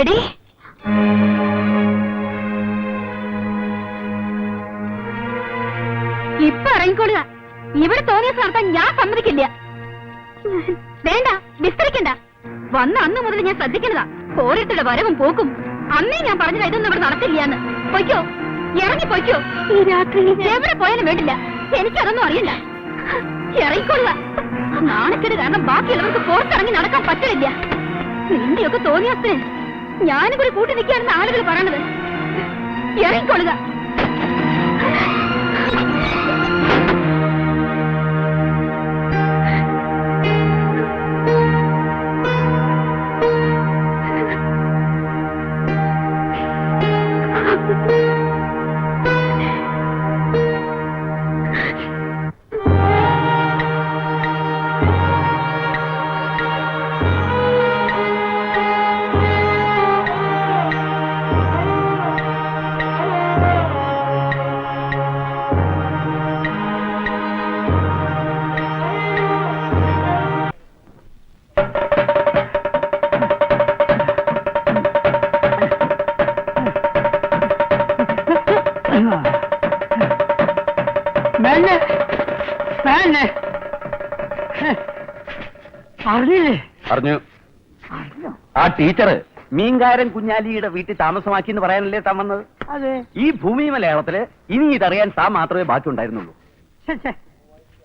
എടി. ഇപ്പൊ ഇറങ്ങിക്കൊള്ളുക ഇവിടെ തോന്നിയ നടത്താൻ ഞാൻ സമ്മതിക്കില്ല. വേണ്ട വിസ്തരിക്കണ്ട. വന്ന അന്ന് മുതൽ ഞാൻ ശ്രദ്ധിക്കുന്നതാ. ഓരോരുത്തരുടെ വരവും പോക്കും. അന്നേ ഞാൻ പറഞ്ഞത് ഇതൊന്നും ഇവിടെ നടക്കില്ലാന്ന് പൊയ്ക്കോ. ഇറങ്ങി പൊയ്ക്കോ. ഈ രാത്രി എവിടെ പോയാലും വേണ്ടില്ല. എനിക്കതൊന്നും അറിയില്ല. ഇറങ്ങിക്കൊള്ളുക നാണക്കേട് കാരണം ബാക്കിയുള്ളവർക്ക് പുറത്തിറങ്ങി നടക്കാൻ പറ്റില്ല നിന്റെയൊക്കെ തോന്നിയത്തിന് ഞാനും കൂടി കൂട്ടി നിൽക്കുകയാണെന്ന് ആളുകൾ പറയണത്? ഇറങ്ങിക്കൊള്ളുക അറിയില്ലേ അറിഞ്ഞോ. ആ ടീച്ചർ മീൻകാരൻ കുഞ്ഞാലിയുടെ വീട്ടിൽ താമസമാക്കി എന്ന് പറയാനല്ലേ താൻ വന്നത്? അതെ. ഈ ഭൂമി മലയാളത്തിൽ ഇനി ഇതറിയാൻ താൻ മാത്രമേ ബാക്കി ഉണ്ടായിരുന്നുള്ളൂ.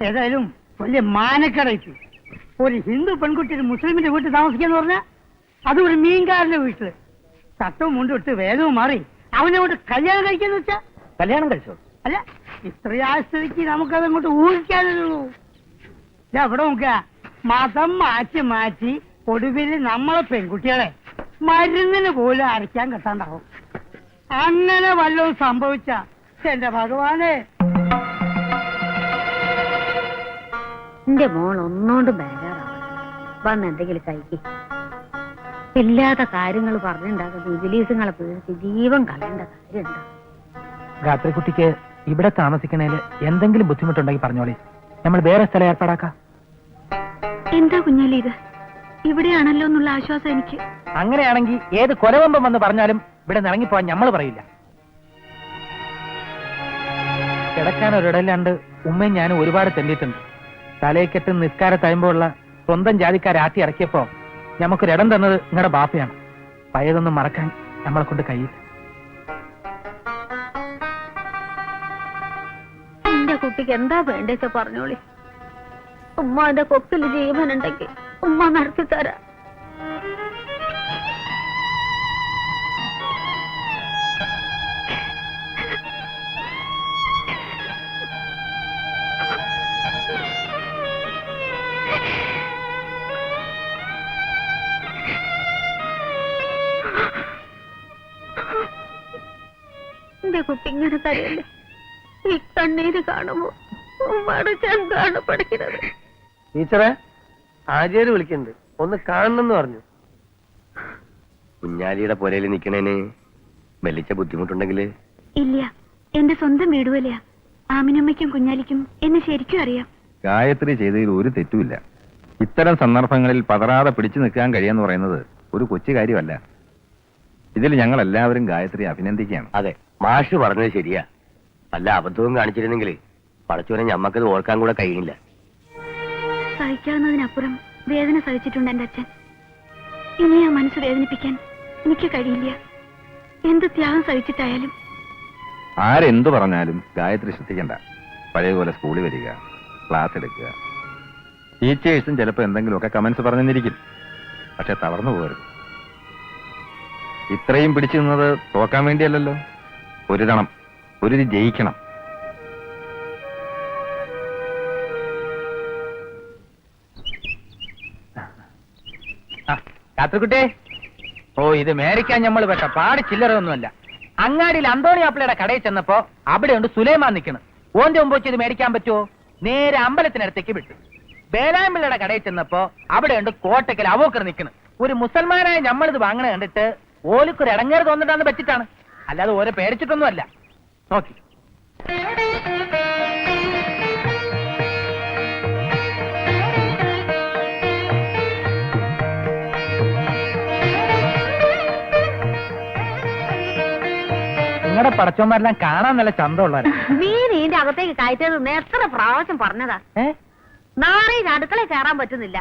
ഏതായാലും വലിയ മാനക്കടയ്ക്ക് ഒരു ഹിന്ദു പെൺകുട്ടി ഒരു മുസ്ലിമിന്റെ വീട്ടിൽ താമസിക്കാന്ന് പറഞ്ഞാ അത് ഒരു മീൻകാരന്റെ വീട്ടിൽ. ചട്ടവും മുണ്ടും ഇട്ട് വേദവും മാറി അവനെ കൊണ്ട് കല്യാണം കഴിക്കാന്ന് വെച്ചാ? കല്യാണം കഴിച്ചോ? അല്ല ഇത്രയാ സ്ഥിതിക്ക് നമുക്കത് അങ്ങോട്ട് ഊഹിക്കാനുള്ളൂ എവിടെ നോക്ക മതം മാറ്റി മാറ്റി ഒടുവിൽ നമ്മളെ പെൺകുട്ടികളെ മരുന്നിന് പോലും അരയ്ക്കാൻ കിട്ടാണ്ടാവും. അങ്ങനെ വല്ലതും സംഭവിച്ച എന്റെ ഭഗവാനെ. എന്റെ മോൾ ഒന്നോണ്ടും ബേജാറാവണം വന്ന് എന്തെങ്കിലും കഴിക്കും. ഇല്ലാത്ത കാര്യങ്ങൾ പറഞ്ഞുണ്ടാക്കുന്ന ഇബിലീസുകളെ പേടിച്ച് ജീവൻ കളയേണ്ട രാത്രി രാത്രിക്കുട്ടിക്ക് ഇവിടെ താമസിക്കണേൽ എന്തെങ്കിലും ബുദ്ധിമുട്ടുണ്ടെങ്കിൽ പറഞ്ഞോളി. നമ്മൾ വേറെ സ്ഥലം ഏർപ്പാടാക്കാം. എന്താ കുഞ്ഞാലി ഇത്? ഇവിടെയാണല്ലോ എന്നുള്ള ആശ്വാസം എനിക്ക്. അങ്ങനെയാണെങ്കിൽ ഏത് കൊലവമ്പം വന്ന് പറഞ്ഞാലും ഇവിടെ നിറങ്ങിപ്പോവാൻ നമ്മൾ പറയില്ല. കിടക്കാൻ ഒരിടല്ലാണ്ട് ഉമ്മയും ഞാനും ഒരുപാട് തെണ്ടിയിട്ടുണ്ട്. തലയെക്കെട്ട് നിസ്കാര തഴുമ്പോഴുള്ള സ്വന്തം ജാതിക്കാരെ ആട്ടി ഇറക്കിയപ്പോ നമുക്കൊരിടം തന്നത് നിങ്ങളുടെ ബാപ്പയാണ്. പഴയതൊന്നും മറക്കാൻ നമ്മളെ കൊണ്ട് കഴിയില്ല. എന്റെ കുട്ടിക്ക് എന്താ വേണ്ടേച്ച പറഞ്ഞോളി. ഉമ്മാന്റെ കൊക്കിൽ ജീവൻ ഉണ്ടെങ്കിൽ ഉമ്മ നടത്തി തരാം. കുട്ടി ഇങ്ങനെ തരല്ലേ ഈ കണ്ണീര് കാണുമ്പോ ഉമ്മാടെ ചെന്താണ് പഠിക്കുന്നത് ടീച്ചറെ ആചാര്യ വിളിക്കുന്നുണ്ട്? ഒന്ന് കാണണമെന്ന് പറഞ്ഞു. കുഞ്ഞാലിയുടെ പുരയിൽ നിക്കണേന് വലിച്ച ബുദ്ധിമുട്ടുണ്ടെങ്കിൽ ഇല്ല എന്റെ സ്വന്തം വീട് പോലെയാ. ആമിനമ്മയ്ക്കും കുഞ്ഞാലിക്കും എന്നെ ശരിക്കും അറിയാം. ഗായത്രി ചെയ്തതിൽ ഒരു തെറ്റുമില്ല. ഇത്തരം സന്ദർഭങ്ങളിൽ പതറാതെ പിടിച്ചു നിൽക്കാൻ കഴിയാന്ന് പറയുന്നത് ഒരു കൊച്ചു കാര്യമല്ല. ഇതിൽ ഞങ്ങൾ എല്ലാവരും ഗായത്രി അഭിനന്ദിക്കുകയാണ്. അതെ മാഷ് പറഞ്ഞത് ശരിയാ. വല്ല അബദ്ധവും കാണിച്ചിരുന്നെങ്കിൽ പടച്ചോനെ ഞമ്മക്കത് ഓർക്കാൻ കൂടെ കഴിയില്ല. സഹിക്കാവുന്നതിനപ്പുറം വേദന സഹിച്ചിട്ടുണ്ട് എന്റെ അച്ഛൻ. ഇനി ആ മനസ്സ് വേദനിപ്പിക്കാൻ എനിക്ക് കഴിയില്ല. എന്ത് ത്യാഗം സഹിച്ചിട്ടായാലും. ആരെന്തു പറഞ്ഞാലും ഗായത്രി ശ്രദ്ധിക്കണ്ട. പഴയപോലെ സ്കൂളിൽ വരിക ക്ലാസ് എടുക്കുക. ടീച്ചേഴ്സും ചിലപ്പോൾ എന്തെങ്കിലുമൊക്കെ കമന്റ്സ് പറഞ്ഞിരിക്കും പക്ഷെ തളർന്നു പോകരുത്. ഇത്രയും പിടിച്ചു നിന്നത് തോക്കാൻ വേണ്ടിയല്ലല്ലോ. ഒരു തണം ഒരു ജയിക്കണം. കാത്തുക്കുട്ടേ ഓ ഇത് മേടിക്കാൻ നമ്മൾ പെട്ട പാട് ചില്ലറ ഒന്നുമല്ല അങ്ങാടിയിൽ അന്തോണി ആപ്പിളയുടെ കടയിൽ ചെന്നപ്പോ അവിടെ ഉണ്ട് സുലൈമാൻ നിൽക്കണം ഓന്റെ മുമ്പ് വെച്ച് ഇത് മേടിക്കാൻ പറ്റുമോ നേരെ അമ്പലത്തിനടുത്തേക്ക് വിട്ടു. ബേലാമ്പിള്ളയുടെ കടയിൽ ചെന്നപ്പോ അവിടെ ഉണ്ട് കോട്ടയ്ക്കൽ അവോക്കർ നിൽക്കണം ഒരു മുസൽമാനായ നമ്മളിത് വാങ്ങണ കണ്ടിട്ട് ഓലിക്കൊരു ഇടങ്ങേറ് തോന്നിട്ടാന്ന് പറ്റിട്ടാണ് അല്ലാതെ ഓരോ പേടിച്ചിട്ടൊന്നുമല്ല. നോക്കി നിങ്ങളുടെ പടച്ചോന്മാരെല്ലാം കാണാൻ നല്ല ചന്തമുള്ളവരാ. മീൻ ഇതിന്റെ അകത്തേക്ക് കയറ്റത് എത്ര പ്രാവശ്യം പറഞ്ഞതാ? നാളെ ഇത് അടുക്കളയിൽ കയറാൻ പറ്റുന്നില്ല.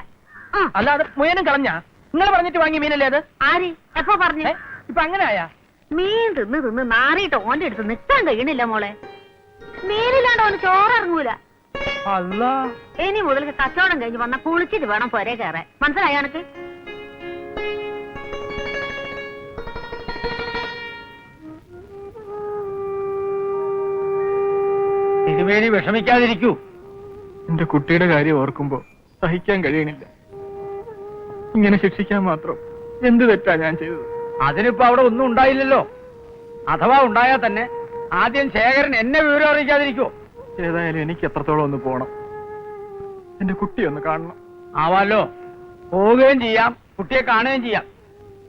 ആ, അല്ലാതെ മുയനും കളഞ്ഞാ? നിങ്ങൾ പറഞ്ഞിട്ട് വാങ്ങിയ മീനല്ലേ അത്? ആര്? എപ്പോ പറഞ്ഞു? ഇപ്പൊ അങ്ങനെ ആയാ? മീൻ തിന്ന് തിന്ന് നാറിയിട്ട് ഓന്റെ അടുത്ത് നിൽക്കാൻ കഴിയണില്ല മോളെ. മീനില്ലാണ്ട് ഓന് ചോറിറങ്ങൂല. അല്ല. ഇനി മുതൽ കച്ചവടം കഴിഞ്ഞ് വന്ന കുളിച്ചിട്ട് വേണം പൊരേ കയറാൻ. മനസ്സിലായോ എനക്ക് തിരുമേനി വിഷമിക്കാതിരിക്കൂ. എന്റെ കുട്ടിയുടെ കാര്യം ഓർക്കുമ്പോ സഹിക്കാൻ കഴിയണില്ല. ഇങ്ങനെ ശിക്ഷിക്കാൻ മാത്രം എന്ത് തെറ്റാ ഞാൻ ചെയ്തത്? അതിനിപ്പോ അവിടെ ഒന്നും ഉണ്ടായില്ലല്ലോ. അഥവാ ഉണ്ടായാൽ തന്നെ ആദ്യം ശേഖരൻ എന്നെ വിവരം അറിയിക്കാതിരിക്കോ ഏതായാലും എനിക്ക് എത്രത്തോളം ഒന്ന് പോണം. എന്റെ കുട്ടി ഒന്ന് കാണണം. ആവാലോ. പോവുകയും ചെയ്യാം കുട്ടിയെ കാണുകയും ചെയ്യാം.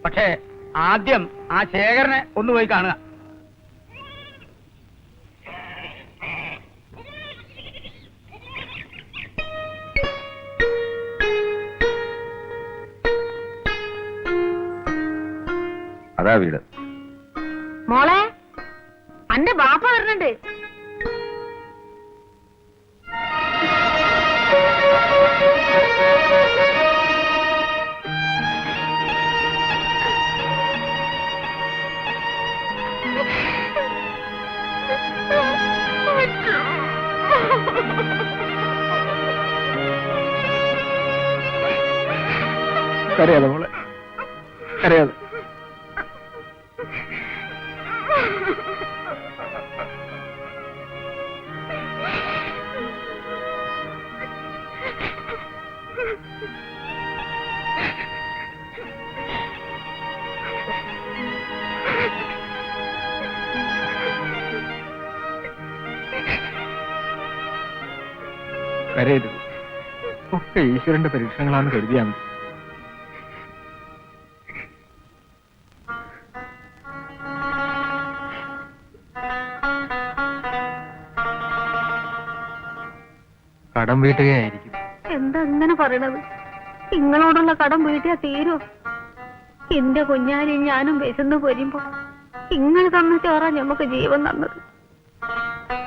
പക്ഷേ ആദ്യം ആ ശേഖരനെ ഒന്ന് പോയി കാണുക. അതാ വീട് മോളെ അന്റെ ബാപ്പ വരുന്നുണ്ട്. കരയാതെ മോളെ കരയാതെ. കരയരുത്. ഒക്കെ ഈശ്വരന്റെ പരീക്ഷണങ്ങളാണ് കരുതിയാൽ മതി. കടം വീട്ടുകയായിരിക്കും എന്താ ഇങ്ങനെ പറയണത്? നിങ്ങളോടുള്ള കടം വീട്ടിയാ തീരോ? എന്റെ കുഞ്ഞാനും ഞാനും വിശന്ന് പൊരിയുമ്പോ നിങ്ങൾ തന്ന ചോറാ ഞമ്മക്ക് ജീവൻ തന്നത്.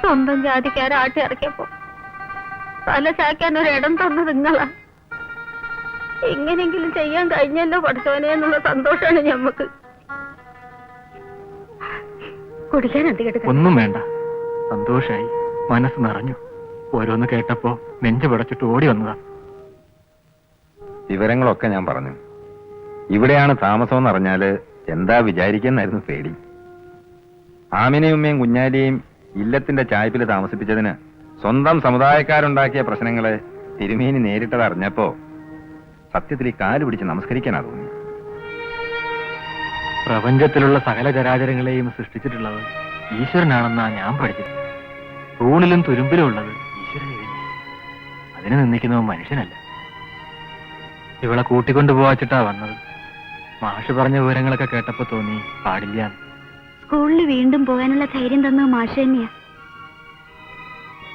സ്വന്തം ജാതിക്കാരാട്ടി ഇറക്കിയപ്പോ തല ഒരു ഇടം തന്നത് നിങ്ങളാ. എങ്ങനെങ്കിലും ചെയ്യാൻ കഴിഞ്ഞല്ലോ പഠിച്ചോനെ എന്നുള്ള സന്തോഷമാണ് ഞമ്മക്ക്. കുടിക്കാൻ എന്ത് ഒന്നും വേണ്ട. സന്തോഷായി. മനസ്സ് നിറഞ്ഞു. ഓരോന്ന് കേട്ടപ്പോ നെഞ്ചു പടച്ചിട്ട് ഓടി വന്നതാ. വിവരങ്ങളൊക്കെ ഞാൻ പറഞ്ഞു. ഇവിടെയാണ് താമസം എന്നറിഞ്ഞാൽ എന്താ വിചാരിക്കുന്നായിരുന്നു പേടി. ആമിനയും ഉമ്മയും കുഞ്ഞാലിയെയും ഇല്ലത്തിന്റെ ചായ്പിൽ താമസിപ്പിച്ചതിന് സ്വന്തം സമുദായക്കാരുണ്ടാക്കിയ പ്രശ്നങ്ങളെ തിരുമേനി നേരിട്ടത് അറിഞ്ഞപ്പോ സത്യത്തിൽ ഈ കാൽ പിടിച്ച് നമസ്കരിക്കാനാ തോന്നി. പ്രപഞ്ചത്തിലുള്ള സകല ചരാചരങ്ങളെയും സൃഷ്ടിച്ചിട്ടുള്ളത് ഈശ്വരനാണെന്നാ ഞാൻ പഠിച്ചത്. തൂണിലും തുരുമ്പിലും ഉള്ളത് അതിനെ നിന്ദിക്കുന്നവൻ മനുഷ്യനല്ല. ഇവളെ കൂട്ടിക്കൊണ്ടു പോവാച്ചിട്ടാ വന്നത്. മാഷ് പറഞ്ഞ വിവരങ്ങളൊക്കെ കേട്ടപ്പോ തോന്നി പാടില്ല സ്കൂളിൽ വീണ്ടും പോകാനുള്ള ധൈര്യം തന്നത് മാഷ് തന്നെയാ.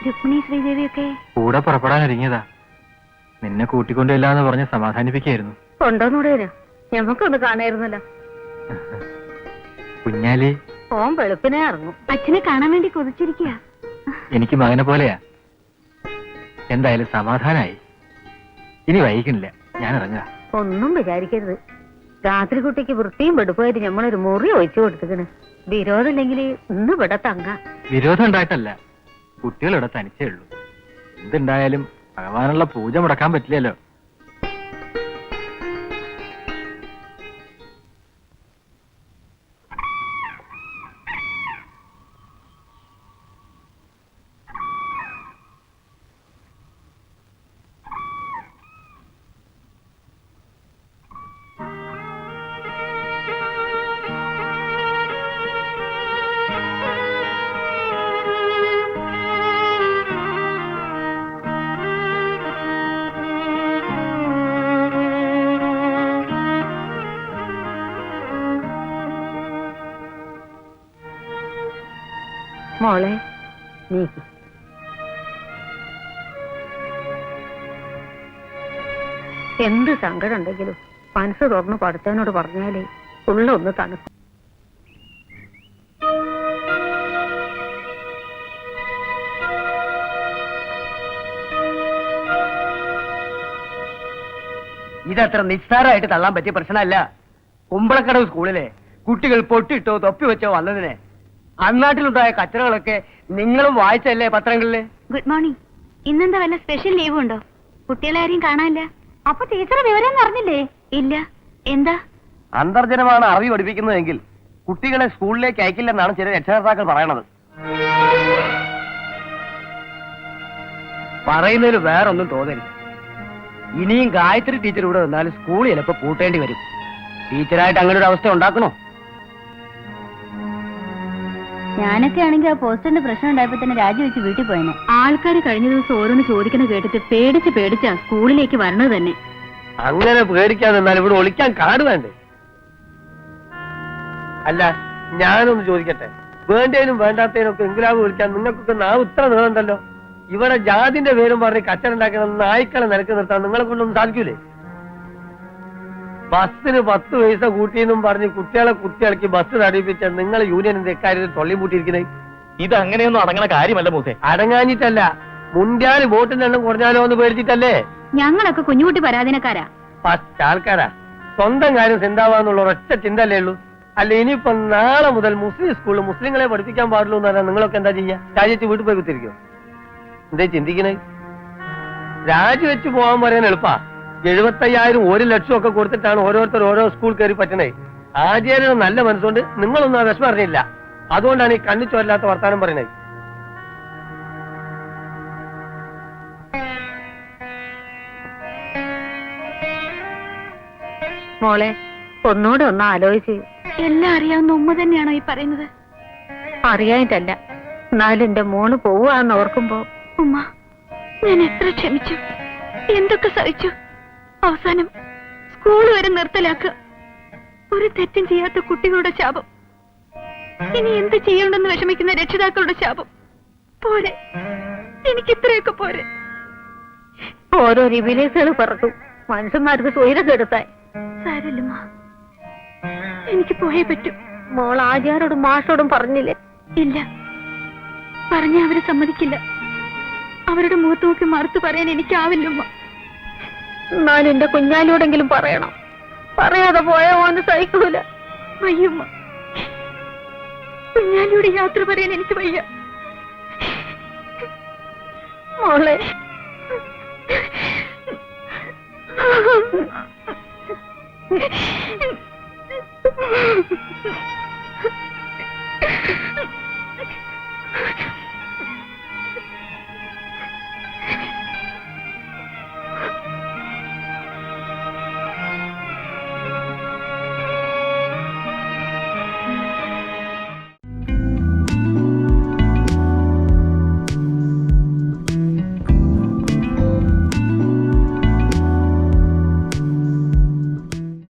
രുക്മിണി ശ്രീദേവിയൊക്കെ കൂടെ പുറപ്പെടാൻ ഒരുങ്ങിയതാ. നിന്നെ കൂട്ടിക്കൊണ്ടില്ലാന്ന് പറഞ്ഞ് സമാധാനിപ്പിക്കായിരുന്നു. കൊണ്ടോന്നൂടെ ഞമ്മക്കൊന്ന് കാണായിരുന്നല്ലോ. കുഞ്ഞാലി. ഓൻ വെളുപ്പിനെ ഇറങ്ങും. അച്ഛനെ കാണാൻ വേണ്ടി കൊതിച്ചിരിക്കുക. എനിക്ക് മകനെ പോലെയാ. എന്തായാലും സമാധാനായി. ഇനി വൈകില്ല ഞാൻ ഇറങ്ങാ. ഒന്നും വിചാരിക്കരുത്. രാത്രി കുട്ടിക്ക് വൃത്തിയും വെടുപ്പായിട്ട് ഞമ്മളൊരു മുറി ഒഴിച്ചു കൊടുത്തിക്കണ് വിരോധമില്ലെങ്കിൽ ഇന്ന് ഇവിടെ തങ്ങാം. വിരോധം ഉണ്ടായിട്ടല്ല. കുട്ടികളിവിടെ തനിച്ചേ ഉള്ളൂ. എന്തുണ്ടായാലും ഭഗവാനുള്ള പൂജ മുടക്കാൻ പറ്റില്ലല്ലോ. മോളെ നീക്കി എന്ത് സങ്കടം ഉണ്ടെങ്കിലും മനസ്സ് തുറന്ന് പഠിച്ചവനോട് പറഞ്ഞാലേ ഉള്ളൊന്ന് തണുക്കും ഇതത്ര നിസ്സാരമായിട്ട് തള്ളാൻ പറ്റിയ പ്രശ്നമല്ല. കുമ്പളക്കടവ് സ്കൂളിലെ കുട്ടികൾ പൊട്ടിട്ടോ തൊപ്പി വെച്ചോ വന്നതിനെ അന്നാട്ടിലുണ്ടായ കച്ചറകളൊക്കെ നിങ്ങളും വായിച്ചല്ലേ പത്രങ്ങളിൽ? ഗുഡ് മോർണിംഗ് ഇന്നെന്താ വല്ല സ്പെഷ്യൽ ലീവ് ഉണ്ടോ? കുട്ടികളെ ആരെയും കാണാനില്ല. അപ്പൊ ടീച്ചർ വിവരം അറിഞ്ഞില്ലേ? ഇല്ല. എന്താ? അന്തർജനമാണ് അറിവ് പഠിപ്പിക്കുന്നതെങ്കിൽ കുട്ടികളെ സ്കൂളിലേക്ക് അയക്കില്ലെന്നാണ് ചില രക്ഷകർത്താക്കൾ പറയണത്. പറയുന്നതിൽ വേറൊന്നും തോന്നരുത്. ഇനിയും ഗായത്രി ടീച്ചർ ഇവിടെ വന്നാൽ സ്കൂൾ ചിലപ്പോ പൂട്ടേണ്ടി വരും. ടീച്ചറായിട്ട് അങ്ങനെ ഒരു അവസ്ഥ ഉണ്ടാക്കണോ? ഞാനൊക്കെ ആണെങ്കിൽ ആ പോസ്റ്ററിന്റെ പ്രശ്നം ഉണ്ടായപ്പോ തന്നെ രാജിവെച്ച് വീട്ടിൽ പോയെന്നെ ആൾക്കാർ കഴിഞ്ഞ ദിവസം ഓരോന്ന് ചോദിക്കുന്ന കേട്ടിട്ട് പേടിച്ച് പേടിച്ചാ സ്കൂളിലേക്ക് വരണത് തന്നെ. അങ്ങനെ പേടിക്കാൻ നിന്നാൽ ഇവിടെ ഒളിക്കാൻ കാട് വേണ്ടേ? അല്ല ഞാനൊന്ന് ചോദിക്കട്ടെ. വേണ്ടേനും വേണ്ടാത്തേനും ഒക്കെ എങ്കിലാവ് വിളിക്കാൻ നിങ്ങൾക്കൊക്കെ നാവ് ഉത്തരം നീളണ്ടല്ലോ ഇവിടെ ജാതിന്റെ പേരും പറഞ്ഞ് കച്ചറുണ്ടാക്കുന്ന നായ്ക്കളെ നിലയ്ക്ക് നിർത്താൻ നിങ്ങളെ കൊണ്ടൊന്നും സാധിക്കൂലേ? ബസ്സിന് പത്ത് പൈസ കൂട്ടിയെന്നും പറഞ്ഞ് കുട്ടികളെ കുട്ടികൾക്ക് ബസ് തടിപ്പിച്ച നിങ്ങൾ യൂണിയൻ ഇക്കാര്യത്തിൽ തൊള്ളി പൂട്ടിയിരിക്കുന്നത് ഇത് അങ്ങനെയൊന്നും അടങ്ങണ കാര്യമല്ല മൂസേ. അടങ്ങാഞ്ഞിട്ടല്ല മുൻകാൽ വോട്ടിന്റെ എണ്ണം കുറഞ്ഞാലോ എന്ന് പേടിച്ചിട്ടല്ലേ? ഞങ്ങളൊക്കെ കുഞ്ഞുകുട്ടി പരാധീനക്കാരാ ഫസ്റ്റ് ആൾക്കാരാ. സ്വന്തം കാര്യം ചിന്താവാന്നുള്ള ഒരൊറ്റ ചിന്തല്ലേ ഉള്ളൂ. അല്ല ഇനിയിപ്പോ നാളെ മുതൽ മുസ്ലിം സ്കൂളിൽ മുസ്ലിങ്ങളെ പഠിപ്പിക്കാൻ പാടുള്ളൂ എന്ന് പറഞ്ഞാൽ നിങ്ങളൊക്കെ എന്താ ചെയ്യാ? രാജിവെച്ച് വീട്ടിൽ പോയി കുത്തിരിക്കും? എന്തേ ചിന്തിക്കണേ? രാജിവെച്ച് പോകാൻ പറയാൻ എളുപ്പാ. എഴുപത്തയ്യായിരം ഒരു ലക്ഷം ഒക്കെ കൊടുത്തിട്ടാണ് ഓരോരുത്തർ ഓരോ സ്കൂൾ കയറി പറ്റണേ. ആചാര്യന് നല്ല മനസ്സുകൊണ്ട് നിങ്ങളൊന്നും ആ വിഷമം അറിഞ്ഞില്ല. അതുകൊണ്ടാണ് ഈ കണ്ണു ചോരില്ലാത്ത വർത്താനം പറയണേ. മോളെ ഒന്നുകൂടെ ഒന്ന് ആലോചിച്ച്. എല്ലാം അറിയാവുന്ന ഉമ്മ തന്നെയാണോ ഈ പറയുന്നത്? അറിയാനിട്ടല്ല എന്നാലും എന്റെ മോൾ പോവാന്ന് ഓർക്കുമ്പോ ഉമ്മ ഞാൻ എത്ര ക്ഷമിച്ചു. എന്തൊക്കെ സഹിച്ചു? അവസാനം സ്കൂൾ വരെ നിർത്തലാക്കുക. ഒരു തെറ്റും ചെയ്യാത്ത കുട്ടികളുടെ ശാപം. ഇനി എന്ത് ചെയ്യണ്ടെന്ന് വിഷമിക്കുന്ന രക്ഷിതാക്കളുടെ ശാപം. പോരെ. എനിക്ക് ഇത്രയൊക്കെ പോരെ. ഓരോ റിവിലേസുകൾ പറഞ്ഞു. മനുഷ്യന്മാർക്ക് സ്വൈരം കെടുത്താൻ. സാരല്ലമ്മ എനിക്ക് പോയേ പറ്റൂ. മോൾ ആചാരോടും മാഷോടും പറഞ്ഞില്ലേ? ഇല്ല. പറഞ്ഞ അവരെ സമ്മതിക്കില്ല. അവരുടെ മുഖത്ത് നോക്കി മറുത്തു പറയാൻ എനിക്കാവില്ലമ്മ എന്നാലും എന്റെ കുഞ്ഞാലിയോടെങ്കിലും പറയണം. പറയാതെ പോയ ഓന്ന് സഹിക്കൂല. അയ്യമ്മ കുഞ്ഞാലിയുടെ യാത്ര പറയാൻ എനിക്ക് വയ്യ. മോളെ